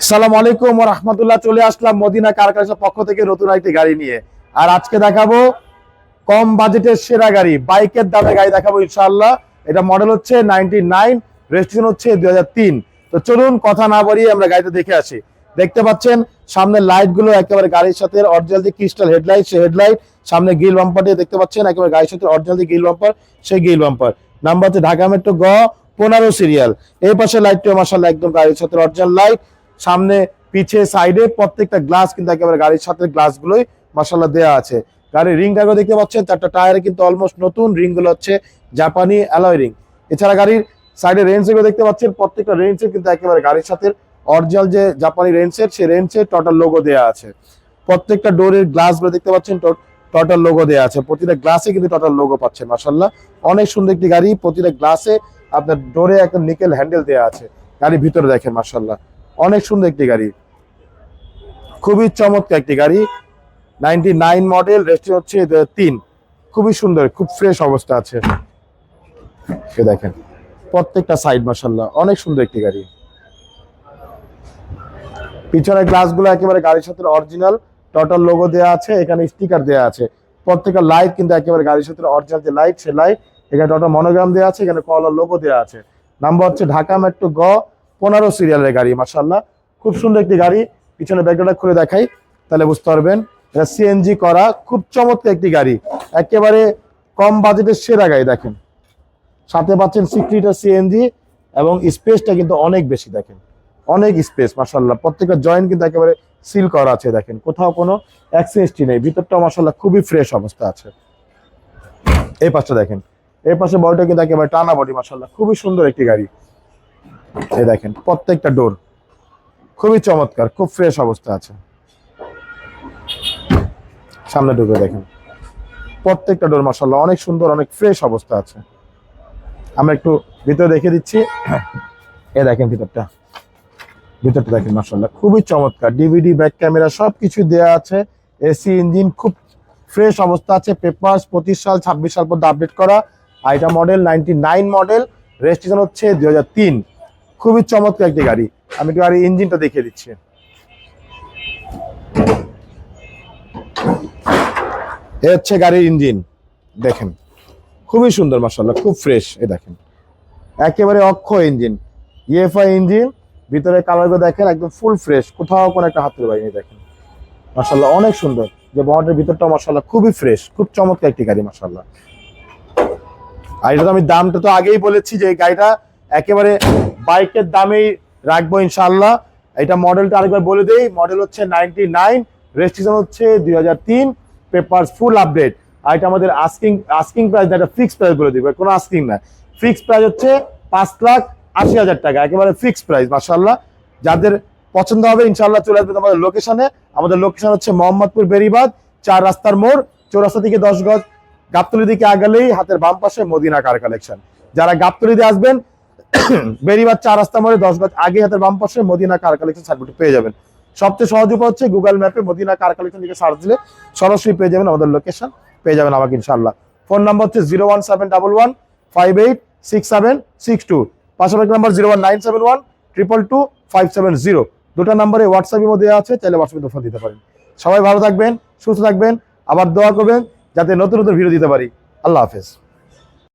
সালাম আলাইকুম রহমতুল্লাহ, চলে আসলাম মদিনা কারখানার পক্ষ থেকে নতুন একটি গাড়ি নিয়ে। আর আজকে দেখাবো কম বাজেটের সেরা গাড়ি, বাইকের দামে গাড়ি দেখাবো ইনশাআল্লাহ। এটা মডেল হচ্ছে নাইনটি নাইন রেজিস্ট্রেশন হচ্ছে দুই হাজার তিন। তো চলুন কথা না বাড়িয়ে আমরা গাড়িটা দেখে আসি। দেখতে পাচ্ছেন, সামনে লাইটগুলো একেবারে গাড়ির সাথে অরিজিনাল ক্রিস্টাল হেডলাইট সেই হেডলাইট সামনে গিল বাম্পার দিয়ে দেখতে পাচ্ছেন, একেবারে গাড়ির সাথে অরিজিনাল গিল বাম্পার সেই গিল বাম্পার নাম্বার হচ্ছে ঢাকা মেট্রো গ, পনেরো সিরিয়াল এই পাশে লাইটটিও মাসাল্লাহ একদম গাড়ির সাথে অরিজিনাল লাইট সামনে, পিছে, সাইডে প্রত্যেকটা গ্লাস কিন্তু একেবারে গাড়ির সাথে গ্লাস গুলোই মাসাল্লাহ দেওয়া আছে। গাড়ির রিং টায়ারও দেখতে পাচ্ছেন, চারটা টায়ারে কিন্তু অলমোস্ট নতুন রিংগুলো হচ্ছে জাপানি অ্যালয় রিং এছাড়া গাড়ির সাইডে রেঞ্জগুলো দেখতে পাচ্ছেন, প্রত্যেকটা রেঞ্জের কিন্তু একেবারে গাড়ির সাথে অরিজিনাল যে জাপানি রেঞ্জের, সেই রেঞ্জের টোটাল লোগো দেওয়া আছে। প্রত্যেকটা ডোরের গ্লাসগুলো দেখতে পাচ্ছেন টোটাল লোগো দেওয়া আছে। প্রতিটা গ্লাসে কিন্তু টোটাল লোগো পাচ্ছেন মাসাল্লাহ অনেক সুন্দর একটি গাড়ি, প্রতিটা গ্লাসে আপনার ডোরে একটা নিকেল হ্যান্ডেল দেওয়া আছে। গাড়ির ভিতরে দেখেন মাসাল্লাহ অনেক সুন্দর একটি গাড়ি। খুবই চমৎকার একটি গাড়ি। নাইনটি নাইন মডেল রেস্টি হচ্ছে তিন। খুবই সুন্দর, খুব ফ্রেশ অবস্থা আছে। দেখেন, প্রত্যেকটা সাইড মাসাল্লাহ অনেক সুন্দর একটি গাড়ি। পিছনের গ্লাসগুলো একেবারে গাড়ির সাথে অরিজিনাল টোটাল লোগো দেওয়া আছে, এখানে স্টিকার দেওয়া আছে। প্রত্যেকটা লাইট কিন্তু একেবারে গাড়ির সাথে অরিজিনাল যে লাইট সে লাইট এখানে টোটাল মনোগ্রাম দেওয়া আছে, এখানে কলার লোগো দেওয়া আছে। নাম্বার হচ্ছে ঢাকা মেট্রো গ পনেরো সিরিয়ালের গাড়ি মাসাল্লাহ খুব সুন্দর একটি গাড়ি। পিছনে ব্যাগটা খুলে দেখাই, তাহলে বুঝতে পারবেন। এটা সিএনজি করা, খুব চমৎকার একটি গাড়ি। একেবারে কম বাজেটের সেরা গাড়ি, দেখেন। সাথে পাচ্ছেন সিক্রিটার সিএনজি এবং স্পেসটা কিন্তু অনেক বেশি, দেখেন। অনেক স্পেস মাসাল্লাহ প্রত্যেকটা জয়েন্ট কিন্তু একেবারে সিল করা আছে, দেখেন। কোথাও কোনো অ্যাক্সেসটি নেই। ভিতরটা মাসাল্লাহ খুবই ফ্রেশ অবস্থা আছে। এই পাশটা দেখেন। এই পাশে বডিটা কিন্তু একেবারে টানা বডি মাসাল্লাহ খুবই সুন্দর একটি গাড়ি। এই দেখেন, প্রত্যেকটা ডোর খুবই চমৎকার, খুব ফ্রেশ অবস্থা আছে। সামনে ঢুকে দেখেন, প্রত্যেকটা ডোর মাসাল্লাহ অনেক সুন্দর, অনেক ফ্রেশ অবস্থা আছে। আমরা একটু ভিতরে দেখে দিচ্ছি। এ দেখেন ভিতরটা। ভিতরটা দেখেন মাসাল্লাহ খুবই চমৎকার। ডিভিডি ব্যাক ক্যামেরা সবকিছু দেওয়া আছে। এসি ইঞ্জিন খুব ফ্রেশ অবস্থা আছে। পেপার্স পঁচিশ সাল, ছাব্বিশ সাল পর্যন্ত আপডেট করা। আর এটা model ninety nine model registration হচ্ছে দুই হাজার তিন। খুবই চমৎকার একটি গাড়ি। আমি একটু গাড়ি ইঞ্জিনটা দেখিয়ে দিচ্ছি। এ হচ্ছে গাড়ির ইঞ্জিন। দেখেন, খুবই সুন্দর মাসাল্লাহ খুব ফ্রেশ, এ দেখেন। একেবারে অক্ষয় ইঞ্জিন। ইএফআই ইঞ্জিন, ভিতরে কালারগুলো দেখেন, একদম ফুল ফ্রেশ, কোথাও কোনো একটা হাতের বাইরে দেখেন। মাসাল্লাহ অনেক সুন্দর। যে বহরের ভিতরটা মাসাল্লাহ খুবই ফ্রেশ, খুব চমৎকার একটি গাড়ি মাসাল্লাহ আর এটা তো আমি দামটা তো আগেই বলেছি যে এই গাড়িটা একেবারে বাইকের দামেই রাখব ইনশাল্লাহ এটা মডেলটা আরেকবার বলে দেই, মডেল হচ্ছে নাইনটি নাইন রেজিস্ট্রেশন হচ্ছে দুই হাজার তিন পেপার ফুল আপডেট আর এটা আমাদের আস্কিং আস্কিং প্রাইস একটা ফিক্সড প্রাইস বলে দিবে, কোনো আস্কিং না। ফিক্সড প্রাইস হচ্ছে পাঁচ লাখ আশি হাজার টাকা, একেবারে ফিক্সড প্রাইস মার্শাল্লাহ যাদের পছন্দ হবে ইনশাল্লাহ চলে আসবে আমাদের লোকেশনে আমাদের লোকেশন হচ্ছে মোহাম্মদপুর বেরিবাদ চার রাস্তার মোড়, চৌরাস্তা থেকে দশ গজ, গাবতলি দিকে আগালেই, হাতের বাম পাশে মদিনা কার কালেকশন যারা গাবতলিতে আসবেন বেরিবাদ চার রাস্তা মোড়ে দশ গজ আগে হাতের বাম পাশে মদিনা কার কালেকশন সার্টিফিকেট পেয়ে যাবেন। সবচেয়ে সহজ উপায় হচ্ছে গুগল ম্যাপে মদিনা কার কালেকশন দিকে সার্চ দিলে সরাসরি পেয়ে যাবেন আমাদের লোকেশন পেয়ে যাবেন আমাকে ইনশাল্লাহ ফোন নাম্বার হচ্ছে zero one seven double one five eight six seven six two পাশাপাশি number zero one nine seven one triple two five seven zero দুটো নাম্বারে হোয়াটসঅ্যাপের মধ্যে আছে, চাইলে হোয়াটসঅ্যাপে ফোন দিতে পারেন। সবাই ভালো থাকবেন, সুস্থ থাকবেন, আবার দোয়া করবেন, যাতে নতুন নতুন ভিডিও দিতে পারি। আল্লাহ হাফেজ।